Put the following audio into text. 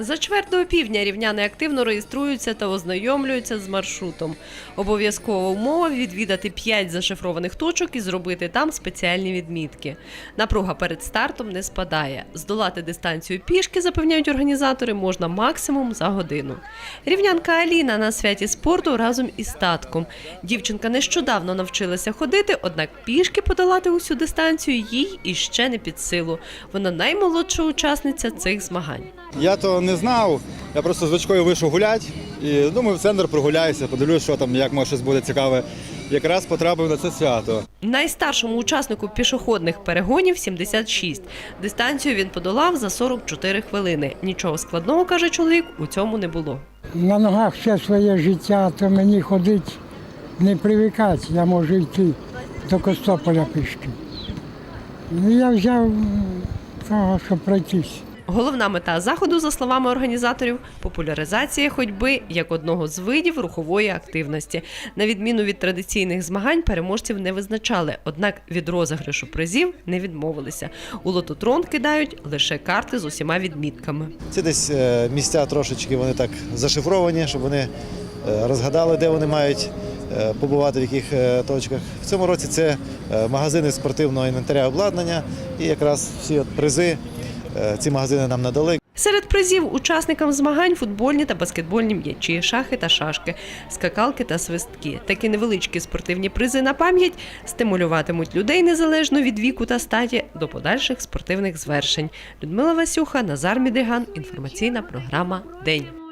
За чверть до півдня рівняни активно реєструються та ознайомлюються з маршрутом. Обов'язкова умова відвідати 5 зашифрованих точок і зробити там спеціальні відмітки. Напруга перед стартом не спадає. Здолати дистанцію пішки, запевняють організатори, можна максимум за годину. Рівнянка Аліна на святі спорту разом із татком. Дівчинка нещодавно навчилася ходити, однак пішки подолати усю дистанцію їй іще не під силу. Вона наймолодша учасниця цих змагань. Я то не знав. Я просто з дочкою вийшов гуляти і думаю, в центр прогуляюся, подивлюсь, що там, як може щось буде цікаве. Якраз потрапив на це свято. Найстаршому учаснику пішохідних перегонів 76. Дистанцію він подолав за 44 хвилини. Нічого складного, каже чоловік, у цьому не було. На ногах все своє життя, то мені ходити не привикати, я можу йти до Костополя пішки. Ну, я взяв того, щоб пройтись. Головна мета заходу, за словами організаторів, популяризація ходьби як одного з видів рухової активності. На відміну від традиційних змагань, переможців не визначали, однак від розіграшу призів не відмовилися. У лототрон кидають лише карти з усіма відмітками. Ці десь е, місця трошечки вони так зашифровані, щоб вони е, розгадали, де вони мають е, побувати, в яких точках. В цьому році це магазини спортивного інвентаря обладнання, і якраз всі от призи ці магазини нам надали. Серед призів учасникам змагань футбольні та баскетбольні м'ячі, шахи та шашки, скакалки та свистки. Такі невеличкі спортивні призи на пам'ять стимулюватимуть людей незалежно від віку та статі до подальших спортивних звершень. Людмила Васюха, Назар Мідриган. Інформаційна програма День.